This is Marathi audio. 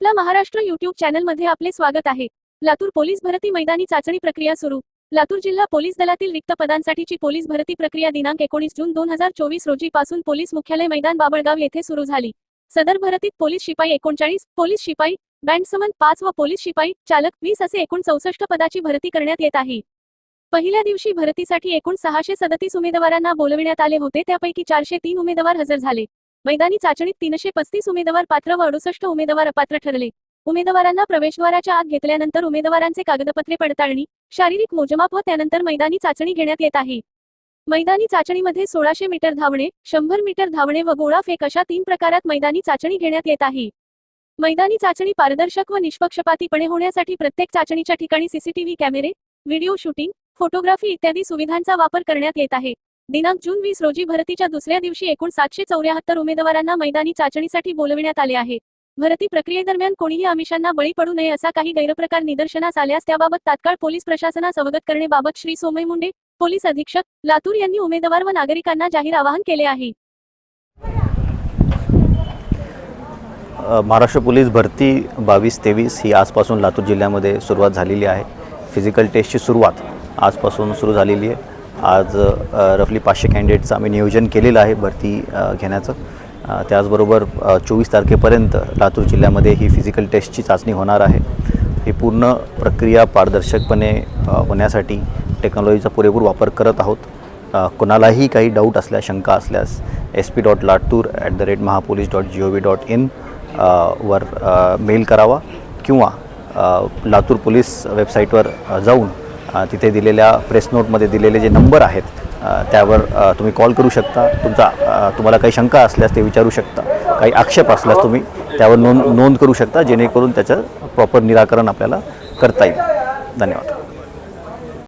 आपला महाराष्ट्र युट्यूब चॅनलमध्ये आपले स्वागत आहे. लातूर पोलीस भरती मैदानी चाचणी प्रक्रिया सुरू. लातूर जिल्हा पोलीस दलातील रिक्त पदांसाठीची पोलीस भरती प्रक्रिया दिनांक एकोणीस जून दोन हजार चोवीस रोजी पासून पोलीस मुख्यालय मैदान बाबळगाव येथे सुरू झाली. सदर भरतीत पोलीस शिपाई एकोणचाळीस पोलीस शिपाई बँडसमन पाच व पोलीस शिपाई चालक वीस असे एकूण चौसष्ट पदाची भरती करण्यात येत आहे. पहिल्या दिवशी भरतीसाठी एकूण सहाशे सदतीस उमेदवारांना बोलविण्यात आले होते त्यापैकी चारशे तीन उमेदवार हजर झाले. मैदानी चाचणीत तीनशे पस्तीस उमेदवार पात्र व अडुसष्ट उमेदवार अपात्र ठरले. उमेदवारांना प्रवेशद्वाराच्या आत घेतल्यानंतर उमेदवारांचे कागदपत्रे पडताळणी शारीरिक मोजमाप व त्यानंतर मैदानी चाचणी घेण्यात येत आहे. मैदानी चाचणीमध्ये सोळाशे मीटर धावणे शंभर मीटर धावणे व गोळा फेक अशा तीन प्रकारात मैदानी चाचणी घेण्यात येत आहे. मैदानी चाचणी पारदर्शक व निष्पक्षपातीपणे होण्यासाठी प्रत्येक चाचणीच्या ठिकाणी सीसीटीव्ही कॅमेरे व्हिडिओ शूटिंग फोटोग्राफी इत्यादी सुविधांचा वापर करण्यात येत आहे. दिनांक जून वीस रोजी भरतीच्या दुसऱ्या दिवशी एकूण सातशे चौऱ्याहत्तर उमेदवारांना मैदानी चाचणीसाठी बोलविण्यात आले आहे. भरती प्रक्रियेदरम्यान कोणीही आमिषांना बळी पडू नये असा काही गैरप्रकार निदर्शनास आल्यास त्याबाबत तात्काळ पोलीस प्रशासनास अवगत करण्याबाबत श्री सोमय मुंडे पोलीस अधीक्षक लातूर यांनी उमेदवार व नागरिकांना जाहीर आवाहन केले आहे. महाराष्ट्र पोलीस भरती बावीस तेवीस ही आजपासून लातूर जिल्ह्यामध्ये सुरुवात झालेली आहे. फिजिकल टेस्टची सुरुवात आजपासून सुरू झालेली आहे. आज रफली पाचशे कॅन्डिडेटचं आम्ही नियोजन केलेलं आहे भरती घेण्याचं. त्याचबरोबर चोवीस तारखेपर्यंत लातूर जिल्ह्यामध्ये ही फिजिकल टेस्टची चाचणी होणार आहे. ही पूर्ण प्रक्रिया पारदर्शकपणे होण्यासाठी टेक्नॉलॉजीचा पुरेपूर वापर करत आहोत. कुणालाही कोणालाही काही डाऊट असल्यास शंका असल्यास S P dot Latur at the rate mahapolice dot G O V dot in वर मेल करावा किंवा लातूर पोलीस वेबसाईटवर जाऊन तिथे दिलेल्या प्रेस नोटमध्ये दिलेले जे नंबर आहेत त्यावर तुम्ही कॉल करू शकता. तुमचा तुम्हाला काही शंका असल्यास ते विचारू शकता. काही आक्षेप असल्यास तुम्ही त्यावर नोंद नोंद करू शकता जेणेकरून त्याचं प्रॉपर निराकरण आपल्याला करता येईल. धन्यवाद.